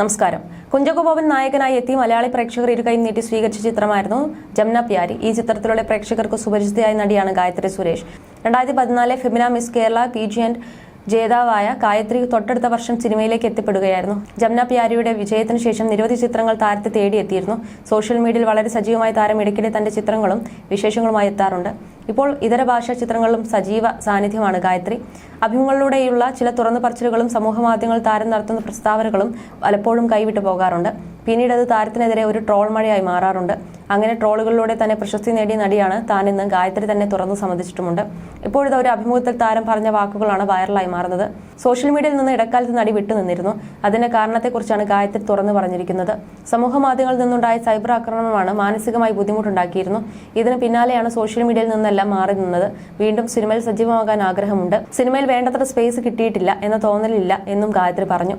നമസ്കാരം. കുഞ്ചാക്കോ ബോബൻ നായകനായി എത്തി മലയാളി പ്രേക്ഷകർ ഇരുകൈയും നീട്ടി സ്വീകരിച്ച ചിത്രമായിരുന്നു ജംന പ്യാരി. ഈ ചിത്രത്തിലൂടെ പ്രേക്ഷകർക്ക് സുപരിചിതയായ നടിയാണ് ഗായത്രി സുരേഷ്. രണ്ടായിരത്തി പതിനാലെ Femina Miss Kerala P G and ജേതാവായ ഗായത്രി തൊട്ടടുത്ത വർഷം സിനിമയിലേക്ക് എത്തിപ്പെടുകയായിരുന്നു. ജംന പ്യാരിയുടെ വിജയത്തിന് ശേഷം നിരവധി ചിത്രങ്ങൾ താരത്തെ തേടിയെത്തിയിരുന്നു. സോഷ്യൽ മീഡിയയിൽ വളരെ സജീവമായ താരം ഇടയ്ക്കിടെ തന്റെ ചിത്രങ്ങളും വിശേഷങ്ങളുമായി എത്താറുണ്ട്. ഇപ്പോൾ ഇതര ഭാഷാ ചിത്രങ്ങളിലും സജീവ സാന്നിധ്യമാണ് ഗായത്രി. അഭിമുഖങ്ങളിലൂടെയുള്ള ചില തുറന്നു പറച്ചിലുകളും സമൂഹമാധ്യമങ്ങൾ താരം നടത്തുന്ന പ്രസ്താവനകളും പലപ്പോഴും കൈവിട്ടു പോകാറുണ്ട്. പിന്നീട് അത് താരത്തിനെതിരെ ഒരു ട്രോൾ മഴയായി മാറാറുണ്ട്. അങ്ങനെ ട്രോളുകളിലൂടെ തന്നെ പ്രശസ്തി നേടിയ നടിയാണ് താൻ ഇന്ന് ഗായത്രി തന്നെ തുറന്നു സമ്മതിച്ചിട്ടുമുണ്ട്. ഇപ്പോഴത്തെ ഒരു അഭിമുഖത്തിൽ താരം പറഞ്ഞ വാക്കുകളാണ് വൈറലായി മാറുന്നത്. സോഷ്യൽ മീഡിയയിൽ നിന്ന് ഇടക്കാലത്ത് നടി വിട്ടുനിന്നിരുന്നു അതിന്റെ കാരണത്തെക്കുറിച്ചാണ് ഗായത്രി തുറന്നു പറഞ്ഞിരിക്കുന്നത്. സമൂഹ മാധ്യമങ്ങളിൽ നിന്നുണ്ടായ സൈബർ ആക്രമണമാണ് മാനസികമായി ബുദ്ധിമുട്ടുണ്ടാക്കിയിരുന്നു. ഇതിന് പിന്നാലെയാണ് സോഷ്യൽ മീഡിയയിൽ നിന്നെല്ലാം മാറി നിന്നത്. വീണ്ടും സിനിമയിൽ സജീവമാകാൻ ആഗ്രഹമുണ്ട്. സിനിമയിൽ വേണ്ടത്ര സ്പേസ് കിട്ടിയിട്ടില്ല എന്ന തോന്നലില്ല എന്നും ഗായത്രി പറഞ്ഞു.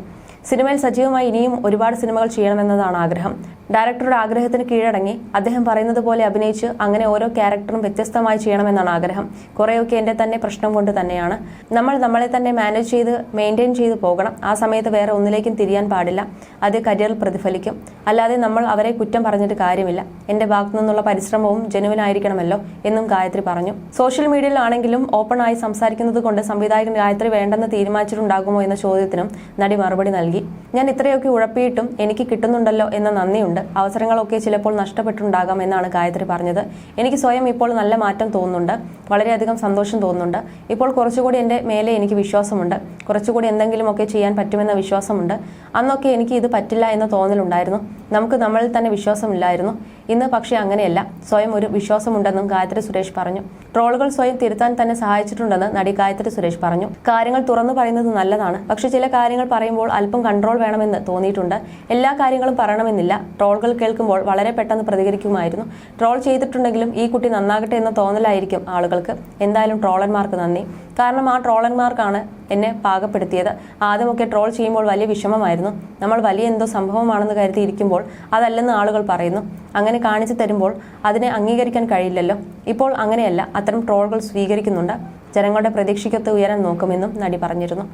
സിനിമയിൽ സജീവമായി ഇനിയും ഒരുപാട് സിനിമകൾ ചെയ്യണമെന്നതാണ് ആഗ്രഹം. ഡയറക്ടറുടെ ആഗ്രഹത്തിന് കീഴടങ്ങി. അദ്ദേഹം പറയുന്നത് പോലെ അഭിനയിച്ച് അങ്ങനെ ഓരോ ക്യാരക്ടറും വ്യത്യസ്തമായി ചെയ്യണമെന്നാണ് ആഗ്രഹം. കുറേയൊക്കെ എന്റെ തന്നെ പ്രശ്നം കൊണ്ട് തന്നെയാണ്. നമ്മൾ നമ്മളെ തന്നെ മാനേജ് ചെയ്ത് മെയിന്റെയിൻ ചെയ്ത് പോകണം. ആ സമയത്ത് വേറെ ഒന്നിലേക്കും തിരിയാൻ പാടില്ല. അത് കരിയറിൽ പ്രതിഫലിക്കും. അല്ലാതെ നമ്മൾ അവരെ കുറ്റം പറഞ്ഞിട്ട് കാര്യമില്ല. എന്റെ ഭാഗത്തു നിന്നുള്ള പരിശ്രമവും ജനുവിനായിരിക്കണമല്ലോ എന്നും ഗായത്രി പറഞ്ഞു. സോഷ്യൽ മീഡിയയിലാണെങ്കിലും ആയി സംസാരിക്കുന്നത് കൊണ്ട് സംവിധായകൻ ഗായത്രി വേണ്ടെന്ന് തീരുമാനിച്ചിട്ടുണ്ടാകുമോ എന്ന ചോദ്യത്തിനും നടി മറുപടി നൽകി. ഞാൻ ഇത്രയൊക്കെ ഉഴപ്പിയിട്ടും എനിക്ക് കിട്ടുന്നുണ്ടല്ലോ എന്ന നന്ദിയുണ്ട്. അവസരങ്ങളൊക്കെ ചിലപ്പോൾ നഷ്ടപ്പെട്ടിട്ടുണ്ടാകാം എന്നാണ് ഗായത്രി പറഞ്ഞത്. എനിക്ക് സ്വയം ഇപ്പോൾ നല്ല മാറ്റം തോന്നുന്നുണ്ട്. വളരെയധികം സന്തോഷം തോന്നുന്നുണ്ട്. ഇപ്പോൾ കുറച്ചുകൂടി എന്റെ മേലെ എനിക്ക് വിശ്വാസമുണ്ട്. കുറച്ചുകൂടി എന്തെങ്കിലുമൊക്കെ ചെയ്യാൻ പറ്റുമെന്ന വിശ്വാസമുണ്ട്. അന്നൊക്കെ എനിക്ക് ഇത് പറ്റില്ല എന്ന തോന്നലുണ്ടായിരുന്നു. നമുക്ക് നമ്മളിൽ തന്നെ വിശ്വാസമില്ലായിരുന്നു. ഇന്ന് പക്ഷേ അങ്ങനെയല്ല. സ്വയം ഒരു വിശ്വാസമുണ്ടെന്നും ഗായത്രി സുരേഷ് പറഞ്ഞു. ട്രോളുകൾ സ്വയം തിരുത്താൻ തന്നെ സഹായിച്ചിട്ടുണ്ടെന്ന് നടി ഗായത്രി സുരേഷ് പറഞ്ഞു. കാര്യങ്ങൾ തുറന്നു പറയുന്നത് നല്ലതാണ്. പക്ഷെ ചില കാര്യങ്ങൾ പറയുമ്പോൾ അല്പം കൺട്രോൾ വേണമെന്ന് തോന്നിയിട്ടുണ്ട്. എല്ലാ കാര്യങ്ങളും പറയണമെന്നില്ല. ട്രോളുകൾ കേൾക്കുമ്പോൾ വളരെ പെട്ടെന്ന് പ്രതികരിക്കുമായിരുന്നു. ട്രോൾ ചെയ്തിട്ടുണ്ടെങ്കിലും ഈ കുട്ടി നന്നാകട്ടെ എന്ന തോന്നലായിരിക്കും ആളുകൾക്ക് എന്തായാലും ട്രോളന്മാർക്ക് നന്ദി. കാരണം ആ ട്രോളന്മാർക്കാണ് എന്നെ പാകപ്പെടുത്തിയത്. ആദ്യമൊക്കെ ട്രോൾ ചെയ്യുമ്പോൾ വലിയ വിഷമമായിരുന്നു. നമ്മൾ വലിയ എന്തോ സംഭവമാണെന്ന് കരുതിയിരിക്കുമ്പോൾ അതല്ലെന്ന് ആളുകൾ പറയുന്നു. അങ്ങനെ കാണിച്ചു തരുമ്പോൾ അതിനെ അംഗീകരിക്കാൻ കഴിയില്ലല്ലോ. ഇപ്പോൾ അങ്ങനെയല്ല. അത്തരം ട്രോളുകൾ സ്വീകരിക്കുന്നുണ്ട്. ജനങ്ങളുടെ പ്രതീക്ഷയ്ക്കൊത്ത് ഉയരാൻ നോക്കുമെന്നും നടി പറഞ്ഞിരുന്നു.